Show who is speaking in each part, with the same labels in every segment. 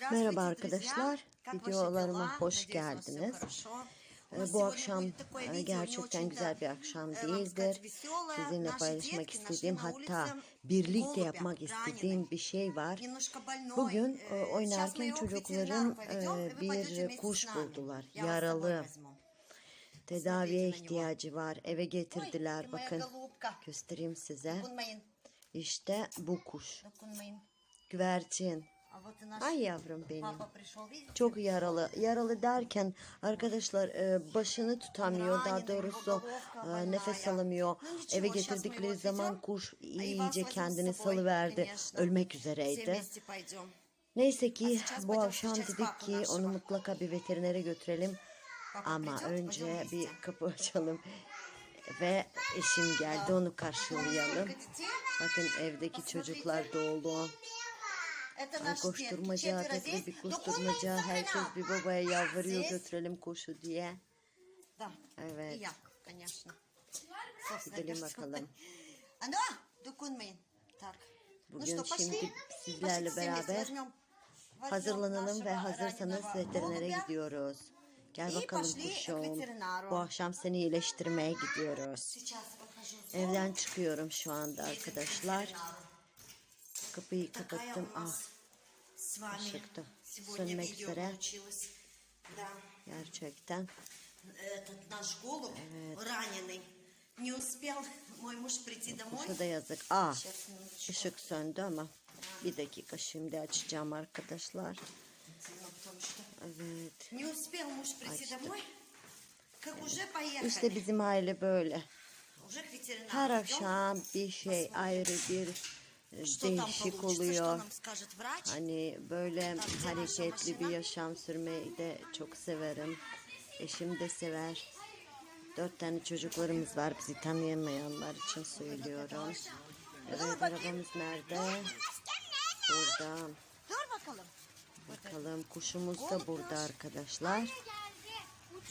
Speaker 1: Merhaba arkadaşlar, videolarıma hoş geldiniz. Ee, Bu akşam e, gerçekten güzel bir akşam değildir. Sizinle paylaşmak istediğim hatta birlikte yapmak istediğim bir şey var. Bugün e, oynarken çocuklarım e, bir kuş buldular. Yaralı. Tedaviye ihtiyacı var. Eve getirdiler. Bakın göstereyim size. İşte bu kuş. Güvercin. Ay yavrum benim. Çok yaralı. Yaralı derken arkadaşlar e, başını tutamıyor. Daha doğrusu e, nefes alamıyor. Eve getirdikleri zaman kuş iyice kendini salıverdi. Ölmek üzereydi. Neyse ki bu akşam dedik ki onu mutlaka bir veterinere götürelim. Ama önce bir kapı açalım. Ve eşim geldi onu karşılayalım. Bakın evdeki çocuklar dolu. Ay, koşturmaca, tekrar bir koşturmaca. Herkes bir babaya yalvarıyor götürelim koşu diye.
Speaker 2: Да.
Speaker 1: Evet.
Speaker 2: И я, конечно.
Speaker 1: Gidelim bakalım.
Speaker 2: Ано, докунmayın. Так.
Speaker 1: Bugün
Speaker 2: ну что, пошли?
Speaker 1: şimdi sizlerle
Speaker 2: Пошли все вместе
Speaker 1: beraber
Speaker 2: возьмем- возьмем
Speaker 1: Hazırlanalım ve
Speaker 2: нашего
Speaker 1: hazırsanız
Speaker 2: раненого
Speaker 1: veterinere
Speaker 2: голубя.
Speaker 1: gidiyoruz. Gel
Speaker 2: İyi,
Speaker 1: bakalım
Speaker 2: başlayın,
Speaker 1: kuşum.
Speaker 2: veterinaru.
Speaker 1: Bu akşam seni iyileştirmeye gidiyoruz.
Speaker 2: Сейчас выхожу.
Speaker 1: Evden çıkıyorum şu anda arkadaşlar. Kapıyı kapattım. Ah
Speaker 2: С вами
Speaker 1: Işıkta.
Speaker 2: сегодня
Speaker 1: Sönmek
Speaker 2: видео
Speaker 1: üzere.
Speaker 2: получилось. Да.
Speaker 1: gerçekten.
Speaker 2: Этот наш голубь раненый не успел мой муж прийти домой.
Speaker 1: Kuşa da yazık. Ah
Speaker 2: Сейчас, минуточку.
Speaker 1: ışık söndü ama bir dakika şimdi açacağım arkadaşlar.
Speaker 2: Ну, потому что
Speaker 1: Evet.
Speaker 2: Не успел муж прийти
Speaker 1: Açtım.
Speaker 2: домой, как уже поехали.
Speaker 1: İşte bizim aile böyle.
Speaker 2: Уже к ветеринару
Speaker 1: Her
Speaker 2: идем.
Speaker 1: akşam bir şey ayrı bir e,
Speaker 2: Что там
Speaker 1: değişik oluyor. Hani böyle hareketli bir yaşam sürmeyi de çok severim. Eşim de sever. Dört tane çocuklarımız var. Bizi tanıyamayanlar için söylüyorum. Evet arabamız nerede? Burada.
Speaker 2: Dur bakalım.
Speaker 1: Bakalım kuşumuz da burada arkadaşlar.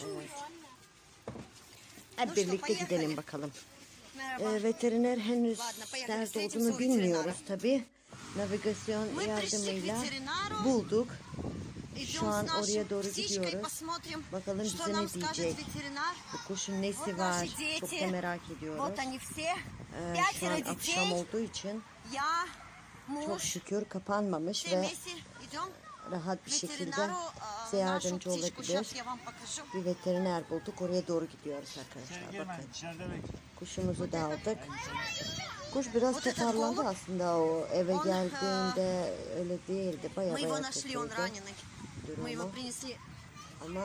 Speaker 1: Evet. Hep birlikte gidelim bakalım. E, veteriner henüz nerede olduğunu bilmiyoruz tabi. Navigasyon yardımıyla bulduk. Şu an oraya doğru gidiyoruz. Bakalım bize ne diyecek. Bu kuşun nesi var? Çok da merak ediyoruz. Ee, şu an akşam olduğu için çok şükür kapanmamış ve rahat bir şekilde size yardımcı olabilir. Bir veteriner bulduk. Oraya doğru gidiyoruz arkadaşlar. Bakın. Kuşumuzu da aldık. Kuş biraz toparlandı aslında o eve geldiğinde öyle değildi. Baya baya kötüydü durumu. Ama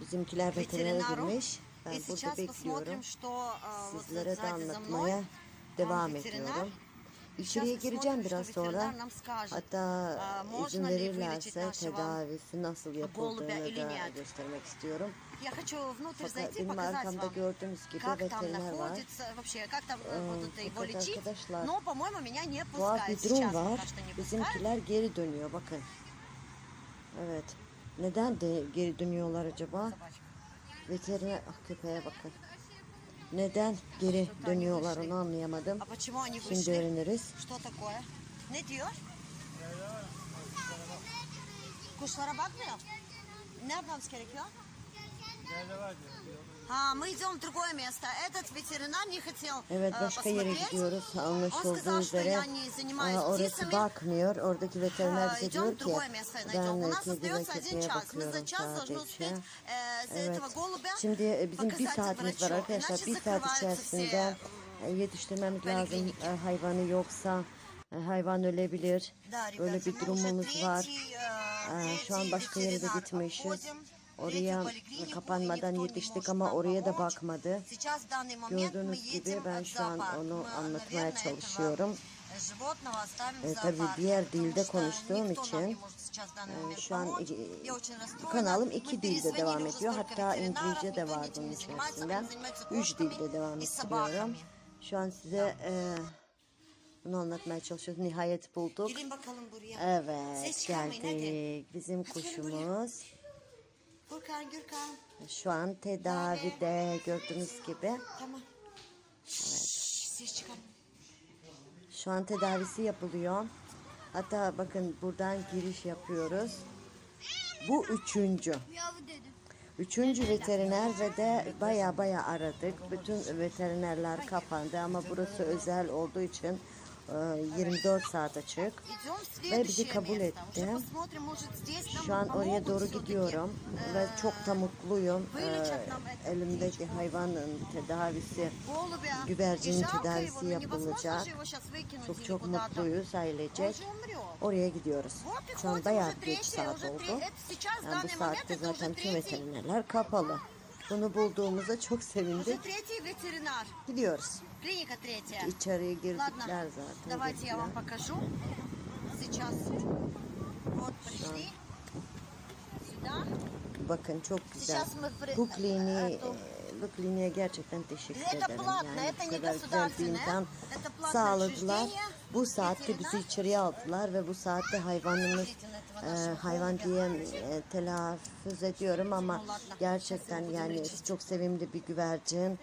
Speaker 1: bizimkiler veterinere girmiş. Ben burada bekliyorum. Sizlere de anlatmaya devam ediyorum. İçeriye gireceğim biraz sonra. Hatta izin verirlerse tedavisi nasıl yapıldığını da göstermek istiyorum. Fakat benim arkamda gördüğünüz gibi veteriner var.
Speaker 2: Ee,
Speaker 1: fakat arkadaşlar tuhaf bir durum var. Bizimkiler geri dönüyor bakın. Evet. Neden de geri dönüyorlar acaba? Veteriner ah, köpeğe bakın. Neden geri dönüyorlar onu anlayamadım. Şimdi öğreniriz.
Speaker 2: Ne diyor? Kuşlara bakmıyor. Ne yapmamız gerekiyor? Ha, мы идем в другое место. Этот ветеринар не хотел
Speaker 1: Evet
Speaker 2: э,
Speaker 1: başka yere
Speaker 2: посмотреть.
Speaker 1: gidiyoruz.
Speaker 2: Он
Speaker 1: Anlaşıldığı
Speaker 2: сказал, что
Speaker 1: üzere
Speaker 2: я не занимаюсь
Speaker 1: aa, orası
Speaker 2: птицами.
Speaker 1: bakmıyor. Oradaki veteriner
Speaker 2: А,
Speaker 1: bize
Speaker 2: Идем
Speaker 1: diyor
Speaker 2: в
Speaker 1: ki
Speaker 2: другое место найдем.
Speaker 1: ben
Speaker 2: У нас
Speaker 1: kedi ve
Speaker 2: остается один
Speaker 1: köpeğe
Speaker 2: час. Мы за
Speaker 1: bakıyorum
Speaker 2: час должны
Speaker 1: sadece.
Speaker 2: успеть э, за
Speaker 1: Evet.
Speaker 2: этого голубя
Speaker 1: Şimdi e, bizim bir
Speaker 2: показать
Speaker 1: saatimiz var
Speaker 2: врачу.
Speaker 1: arkadaşlar.
Speaker 2: Иначе
Speaker 1: Bir saat
Speaker 2: закрываются
Speaker 1: içerisinde
Speaker 2: все,
Speaker 1: e, yetiştirmemiz lazım
Speaker 2: poliklinik.
Speaker 1: e, hayvanı yoksa e, hayvan ölebilir.
Speaker 2: Да,
Speaker 1: Böyle
Speaker 2: ребята,
Speaker 1: bir
Speaker 2: мы уже
Speaker 1: durumumuz var.
Speaker 2: третий, э,
Speaker 1: Ee, Şu an
Speaker 2: третий
Speaker 1: başka yere de
Speaker 2: ветеринар
Speaker 1: gitmişiz. Oraya kapanmadan yetiştik ama oraya da bakmadı. Gördüğünüz gibi ben şu an onu anlatmaya çalışıyorum. E, tabii diğer dilde konuştuğum için e, şu an e, kanalım iki dilde devam ediyor. Hatta İngilizce de var bunun
Speaker 2: içerisinde.
Speaker 1: Üç dilde devam
Speaker 2: ediyorum.
Speaker 1: Şu an size e, bunu anlatmaya çalışıyoruz. Nihayet bulduk. Evet geldik. Bizim kuşumuz.
Speaker 2: Gürkan, Gürkan.
Speaker 1: şu an tedavide gördüğünüz gibi.
Speaker 2: Tamam.
Speaker 1: Evet.
Speaker 2: Ses çıkarma.
Speaker 1: Şu an tedavisi yapılıyor. Hatta bakın buradan giriş yapıyoruz. Bu üçüncü. Üçüncü veteriner ve de baya baya aradık. Bütün veterinerler kapandı ama burası özel olduğu için ee, 24 saat açık ve bizi kabul etti. Şu an oraya doğru gidiyorum ve çok da mutluyum. Ee, elimdeki hayvanın tedavisi, güvercinin tedavisi yapılacak. Çok çok mutluyuz ailecek. Oraya gidiyoruz. Şu an bayağı geç saat oldu. Yani bu saatte zaten tüm veterinerler kapalı. Bunu bulduğumuza çok sevindik. Gidiyoruz.
Speaker 2: Клиника третья.
Speaker 1: İçeriye
Speaker 2: Ладно,
Speaker 1: girdikler zaten.
Speaker 2: давайте я
Speaker 1: girdiler.
Speaker 2: вам покажу. Сейчас. Вот пришли. Сюда.
Speaker 1: Bakın çok güzel.
Speaker 2: Сейчас мы при-
Speaker 1: Bu kliniği,
Speaker 2: Эту-
Speaker 1: bu kliniğe gerçekten teşekkür
Speaker 2: Это
Speaker 1: ederim.
Speaker 2: платно,
Speaker 1: Yani
Speaker 2: это
Speaker 1: bu
Speaker 2: не
Speaker 1: kadar güzel bir
Speaker 2: государственное.
Speaker 1: imkan
Speaker 2: Это платное
Speaker 1: sağladılar.
Speaker 2: учреждение,
Speaker 1: Bu saatte bizi
Speaker 2: veterinar.
Speaker 1: içeriye aldılar ve bu saatte hayvanımız
Speaker 2: Смотрите на этого
Speaker 1: e,
Speaker 2: нашего
Speaker 1: hayvan
Speaker 2: голубя.
Speaker 1: diye e, telaffuz ediyorum ama
Speaker 2: Ну ладно,
Speaker 1: gerçekten
Speaker 2: сейчас я буду
Speaker 1: yani
Speaker 2: лечить.
Speaker 1: çok sevimli bir güvercin.